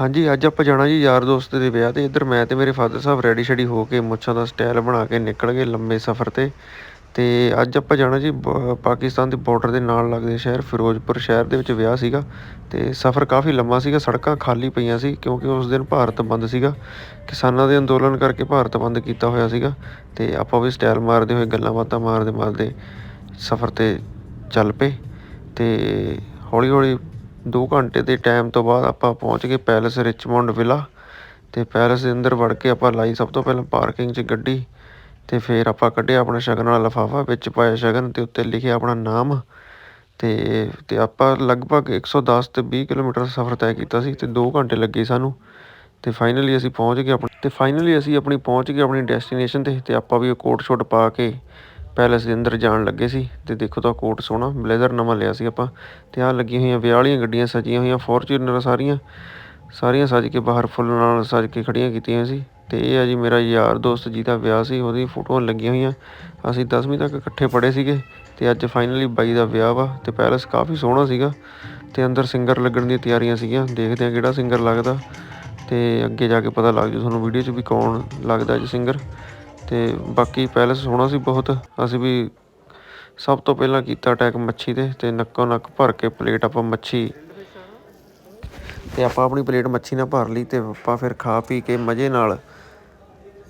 ਹਾਂਜੀ, ਅੱਜ ਆਪਾਂ ਜਾਣਾ ਜੀ ਯਾਰ ਦੋਸਤ ਦੇ ਵਿਆਹ ਤੇ। ਇੱਧਰ ਮੈਂ ਤੇ ਮੇਰੇ ਫਾਦਰ ਸਾਹਿਬ ਰੈਡੀ ਸ਼ੈਡੀ ਹੋ ਕੇ ਮੁੱਛਾਂ ਦਾ ਸਟਾਈਲ ਬਣਾ ਕੇ ਨਿਕਲ ਗਏ ਲੰਮੇ ਸਫ਼ਰ ਤੇ। ਤੇ ਅੱਜ ਆਪਾਂ ਜਾਣਾ ਜੀ ਬ- ਪਾਕਿਸਤਾਨ ਦੇ ਬਾਰਡਰ ਦੇ ਨਾਲ ਲੱਗਦੇ ਸ਼ਹਿਰ ਫਿਰੋਜ਼ਪੁਰ ਸ਼ਹਿਰ ਦੇ ਵਿੱਚ ਵਿਆਹ ਸੀਗਾ। ਤੇ ਸਫ਼ਰ ਕਾਫੀ ਲੰਮਾ ਸੀਗਾ, ਸੜਕਾਂ ਖਾਲੀ ਪਈਆਂ ਸੀ ਕਿਉਂਕਿ ਉਸ ਦਿਨ ਭਾਰਤ ਬੰਦ ਸੀਗਾ। ਕਿਸਾਨਾਂ ਦੇ ਅੰਦੋਲਨ ਕਰਕੇ ਭਾਰਤ ਬੰਦ ਕੀਤਾ ਹੋਇਆ ਸੀਗਾ। ਤੇ ਆਪਾਂ ਵੀ ਸਟਾਈਲ ਮਾਰਦੇ ਹੋਏ, ਗੱਲਾਂ ਬਾਤਾਂ ਮਾਰਦੇ ਮਾਰਦੇ ਸਫ਼ਰ ਤੇ ਚੱਲ ਪਏ। ਤੇ ਹੌਲੀ ਹੌਲੀ 2 ਘੰਟੇ ਦੇ ਟਾਈਮ ਤੋਂ ਬਾਅਦ ਆਪਾਂ ਪਹੁੰਚ ਗਏ ਪੈਲਸ ਰਿਚਮੌਂਡ ਵਿਲਾ ਅਤੇ ਪੈਲਸ ਦੇ ਅੰਦਰ ਵੜ ਕੇ ਆਪਾਂ ਲਾਈ ਸਭ ਤੋਂ ਪਹਿਲਾਂ ਪਾਰਕਿੰਗ 'ਚ ਗੱਡੀ ਅਤੇ ਫਿਰ ਆਪਾਂ ਕੱਢਿਆ ਆਪਣਾ ਸ਼ਗਨ ਵਾਲਾ ਲਿਫਾਫਾ ਵਿੱਚ ਪਾਇਆ ਸ਼ਗਨ ਅਤੇ ਉੱਤੇ ਲਿਖਿਆ ਆਪਣਾ ਨਾਮ ਅਤੇ ਅਤੇ ਆਪਾਂ ਲਗਭਗ ਇੱਕ ਸੌ ਦਸ ਅਤੇ ਵੀਹ ਕਿਲੋਮੀਟਰ ਸਫ਼ਰ ਤੈਅ ਕੀਤਾ ਸੀ ਅਤੇ ਦੋ ਘੰਟੇ ਲੱਗੇ ਸਾਨੂੰ ਅਤੇ ਫਾਈਨਲੀ ਅਸੀਂ ਪਹੁੰਚ ਗਏ ਆਪਣੇ ਅਤੇ ਫਾਈਨਲੀ ਅਸੀਂ ਆਪਣੀ ਪਹੁੰਚ ਗਏ ਆਪਣੀ ਡੈਸਟੀਨੇਸ਼ਨ ਤੇ ਅਤੇ ਆਪਾਂ ਵੀ ਉਹ ਕੋਟ ਸ਼ੋਟ ਪਾ ਕੇ ਪੈਲੇਸ ਦੇ ਅੰਦਰ ਜਾਣ ਲੱਗੇ ਸੀ ਤੇ ਦੇਖੋ ਤਾਂ ਕੋਟ ਸੋਹਣਾ, ਬਲੇਜ਼ਰ ਨਵਾਂ ਲਿਆ ਸੀ ਆਪਾਂ ਤੇ ਆਹ ਲੱਗੀਆਂ ਹੋਈਆਂ ਵਿਆਹ ਵਾਲੀਆਂ ਗੱਡੀਆਂ, ਸਜੀਆਂ ਹੋਈਆਂ ਫੋਰਚੂਨਰ ਸਾਰੀਆਂ ਸਾਰੀਆਂ ਸਜ ਕੇ ਬਾਹਰ ਫੁੱਲ ਨਾਲ ਸਜ ਕੇ ਖੜੀਆਂ ਕੀਤੀਆਂ ਹੋਈਆਂ ਸੀ ਤੇ ਇਹ ਆ ਜੀ ਮੇਰਾ ਯਾਰ ਦੋਸਤ ਜਿਹਦਾ ਵਿਆਹ ਸੀ, ਉਹਦੀ ਫੋਟੋਆਂ ਲੱਗੀਆਂ ਹੋਈਆਂ, ਅਸੀਂ 10ਵੀਂ ਤੱਕ ਇਕੱਠੇ ਪੜ੍ਹੇ ਸੀਗੇ ਤੇ ਅੱਜ ਫਾਈਨਲੀ ਬਾਈ ਦਾ ਵਿਆਹ ਵਾ ਤੇ ਪੈਲਸ ਕਾਫੀ ਸੋਹਣਾ ਸੀਗਾ ਤੇ ਅੰਦਰ ਸਿੰਗਰ ਲੱਗਣ ਦੀਆਂ ਤਿਆਰੀਆਂ ਸੀਗੀਆਂ, ਦੇਖਦੇ ਆ ਕਿਹੜਾ ਸਿੰਗਰ ਲੱਗਦਾ ਤੇ ਅੱਗੇ ਜਾ ਕੇ ਪਤਾ ਲੱਗ ਜੂ ਤੁਹਾਨੂੰ ਵੀਡੀਓ 'ਚ ਵੀ ਕੌਣ ਲੱਗਦਾ ਜੀ ਸਿੰਗਰ ਤੇ ਬਾਕੀ ਪੈਲਸ ਸੋਹਣਾ ਸੀ ਬਹੁਤ। ਅਸੀਂ ਵੀ ਸਭ ਤੋਂ ਪਹਿਲਾਂ ਕੀਤਾ ਅਟੈਕ ਮੱਛੀ ਤੇ ਤੇ ਨੱਕੋ ਨੱਕ ਭਰ ਕੇ ਪਲੇਟ ਆਪਾਂ ਮੱਛੀ ਤੇ ਆਪਾਂ ਆਪਣੀ ਪਲੇਟ ਮੱਛੀ ਨਾਲ ਭਰ ਲਈ ਤੇ ਆਪਾਂ ਫਿਰ ਖਾ ਪੀ ਕੇ ਮਜ਼ੇ ਨਾਲ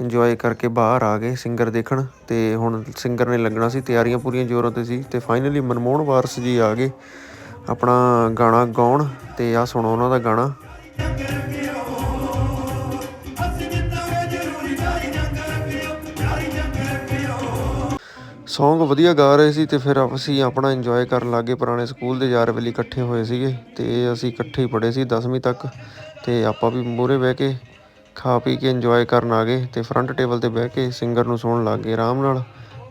ਇੰਜੋਏ ਕਰਕੇ ਬਾਹਰ ਆ ਗਏ ਸਿੰਗਰ ਦੇਖਣ ਤੇ ਹੁਣ ਸਿੰਗਰ ਨੇ ਲੱਗਣਾ ਸੀ, ਤਿਆਰੀਆਂ ਪੂਰੀਆਂ ਜ਼ੋਰਾਂ ਤੇ ਸੀ ਤੇ ਫਾਈਨਲੀ ਮਨਮੋਹਨ ਵਾਰਸ ਜੀ ਆ ਗਏ। ਆਪਣਾ ਗਾਣਾ ਗਾਉਣ ਤੇ ਆ ਸੁਣੋ ਉਹਨਾਂ ਦਾ ਗਾਣਾ। ਸੌਂਗ ਵਧੀਆ ਗਾ ਰਹੇ ਸੀ ਤੇ ਫਿਰ ਅਸੀਂ ਆਪਣਾ ਇੰਜੋਏ ਕਰਨ ਲੱਗੇ ਪੁਰਾਣੇ ਸਕੂਲ ਦੇ ਯਾਰ ਵੇਲੇ ਇਕੱਠੇ ਹੋਏ ਸੀਗੇ ਤੇ ਅਸੀਂ ਇਕੱਠੇ ਹੀ ਪੜ੍ਹੇ ਸੀ 10ਵੀਂ ਤੱਕ ਤੇ ਆਪਾਂ ਵੀ ਮੂਹਰੇ ਬਹਿ ਕੇ ਖਾ ਪੀ ਕੇ ਇੰਜੋਏ ਕਰਨ ਆ ਗਏ ਤੇ ਫਰੰਟ ਟੇਬਲ ਤੇ ਬਹਿ ਕੇ ਸਿੰਗਰ ਨੂੰ ਸੁਣਨ ਲੱਗ ਗਏ ਆਰਾਮ ਨਾਲ।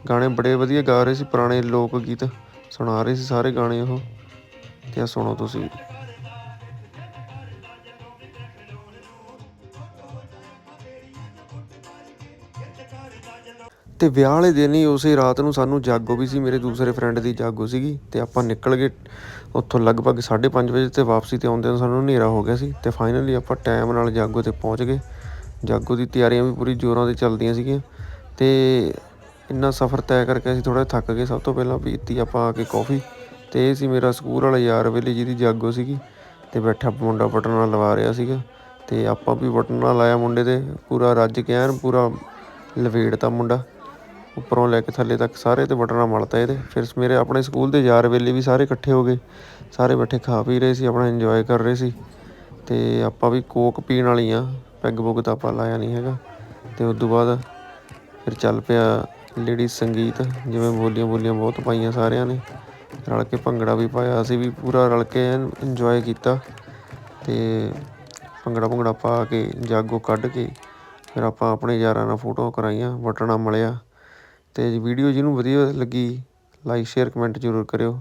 ਗਾਣੇ ਬੜੇ ਵਧੀਆ ਗਾ ਰਹੇ ਸੀ, ਪੁਰਾਣੇ ਲੋਕ ਗੀਤ ਸੁਣਾ ਰਹੇ ਸੀ ਸਾਰੇ ਗਾਣੇ ਉਹ। ਤੇ ਆ ਸੁਣੋ ਤੁਸੀਂ। ਤੇ ਵਿਆਹ ਵਾਲੇ ਦਿਨ ਹੀ ਉਸੇ ਰਾਤ ਨੂੰ ਸਾਨੂੰ ਜਾਗੋ ਵੀ ਸੀ, ਮੇਰੇ ਦੂਸਰੇ ਫਰੈਂਡ ਦੀ ਜਾਗੋ ਸੀਗੀ ਤੇ ਆਪਾਂ ਨਿਕਲ ਗਏ ਉੱਥੋਂ ਲਗਭਗ 5:30 ਵਜੇ ਤੇ ਵਾਪਸੀ ਤੇ ਆਉਂਦੇ ਨੂੰ ਸਾਨੂੰ ਹਨੇਰਾ ਹੋ ਗਿਆ ਸੀ ਤੇ ਫਾਈਨਲੀ ਆਪਾਂ ਟਾਈਮ ਨਾਲ ਜਾਗੋ ਤੇ ਪਹੁੰਚ ਗਏ। ਜਾਗੋ ਦੀ ਤਿਆਰੀਆਂ ਵੀ ਪੂਰੀ ਜ਼ੋਰਾਂ ਤੇ ਚੱਲਦੀਆਂ ਸੀਗੀਆਂ ਤੇ ਇੰਨਾ ਸਫ਼ਰ ਤੈਅ ਕਰਕੇ ਅਸੀਂ ਥੋੜਾ ਥੱਕ ਗਏ ਸਭ ਤੋਂ ਪਹਿਲਾਂ ਪੀਤੀ ਆਪਾਂ ਆ ਕੇ ਕੌਫੀ ਤੇ ਇਹ ਸੀ ਮੇਰਾ ਸਕੂਲ ਵਾਲਾ ਯਾਰ ਵੇਲੇ ਜਿਹਦੀ ਜਾਗੋ ਸੀਗੀ ਤੇ ਬੈਠਾ ਮੁੰਡਾ ਬਟਨ ਨਾਲ ਲਵਾ ਰਿਹਾ ਸੀਗਾ ਤੇ ਆਪਾਂ ਵੀ ਬਟਨ ਨਾਲ ਲਾਇਆ ਮੁੰਡੇ ਤੇ ਪੂਰਾ ਰੱਜ ਕੇ ਐਨ, ਪੂਰਾ ਲਵੇੜਤਾ ਮੁੰਡਾ। ਉੱਪਰੋਂ ਲੈ ਕੇ ਥੱਲੇ ਤੱਕ ਸਾਰੇ ਤੇ ਬਟਨਾ ਮਲਤਾ ਇਹਦੇ। ਫਿਰ ਮੇਰੇ ਆਪਣੇ ਸਕੂਲ ਦੇ ਯਾਰ ਵੇਲੇ ਵੀ ਸਾਰੇ ਇਕੱਠੇ ਹੋ ਗਏ। ਸਾਰੇ ਬੈਠੇ ਖਾ ਪੀ ਰਹੇ ਸੀ, ਆਪਣਾ ਇੰਜੋਏ ਕਰ ਰਹੇ ਸੀ। ਤੇ ਆਪਾਂ ਵੀ ਕੋਕ ਪੀਣ ਵਾਲੀ ਆ, ਪੈਗ ਬੁੱਗ ਤਾਂ ਆਪਾਂ ਲਾਇਆ ਨਹੀਂ ਹੈਗਾ। ਤੇ ਉਸ ਤੋਂ ਬਾਅਦ ਫਿਰ ਚੱਲ ਪਿਆ ਲੇਡੀ ਸੰਗੀਤ, ਜਿਵੇਂ ਬੋਲੀਆਂ ਬੋਲੀਆਂ ਬਹੁਤ ਪਾਈਆਂ ਸਾਰਿਆਂ ਨੇ। ਰਲ ਕੇ ਭੰਗੜਾ ਵੀ ਪਾਇਆ, ਅਸੀਂ ਵੀ ਪੂਰਾ ਰਲ ਕੇ ਇੰਜੋਏ ਕੀਤਾ। ਤੇ ਭੰਗੜਾ ਭੰਗੜਾ ਪਾ ਕੇ, ਜਾਗੋ ਕੱਢ ਕੇ, ਫਿਰ ਆਪਾਂ ਆਪਣੇ ਯਾਰਾਂ ਨਾਲ ਫੋਟੋ ਕਰਾਈਆਂ, ਵਟਣਾ ਮਲਿਆ। ਅਤੇ ਵੀਡੀਓ ਜਿਹਨੂੰ ਵਧੀਆ ਲੱਗੀ ਲਾਈਕ ਸ਼ੇਅਰ ਕਮੈਂਟ ਜ਼ਰੂਰ ਕਰਿਓ।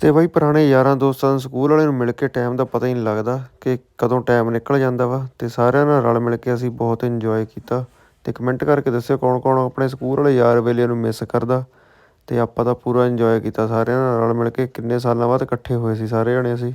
ਤੇ ਬਾਈ, ਪੁਰਾਣੇ ਯਾਰਾਂ ਦੋਸਤਾਂ ਨੂੰ ਸਕੂਲ ਵਾਲਿਆਂ ਨੂੰ ਮਿਲ ਕੇ ਟਾਈਮ ਦਾ ਪਤਾ ਹੀ ਨਹੀਂ ਲੱਗਦਾ ਕਿ ਕਦੋਂ ਟਾਈਮ ਨਿਕਲ ਜਾਂਦਾ ਵਾ, ਤੇ ਸਾਰਿਆਂ ਨਾਲ ਰਲ ਮਿਲ ਕੇ ਅਸੀਂ ਬਹੁਤ ਇੰਜੋਏ ਕੀਤਾ। ਤੇ ਕਮੈਂਟ ਕਰਕੇ ਦੱਸਿਓ ਕੌਣ ਕੌਣ ਆਪਣੇ ਸਕੂਲ ਵਾਲੇ ਯਾਰ ਵੇਲੇ ਨੂੰ ਮਿਸ ਕਰਦਾ। ਤੇ ਆਪਾਂ ਤਾਂ ਪੂਰਾ ਇੰਜੋਏ ਕੀਤਾ, ਸਾਰਿਆਂ ਨਾਲ ਰਲ ਮਿਲ ਕੇ ਕਿੰਨੇ ਸਾਲਾਂ ਬਾਅਦ ਇਕੱਠੇ ਹੋਏ ਸੀ, ਸਾਰੇ ਜਣੇ ਅਸੀਂ।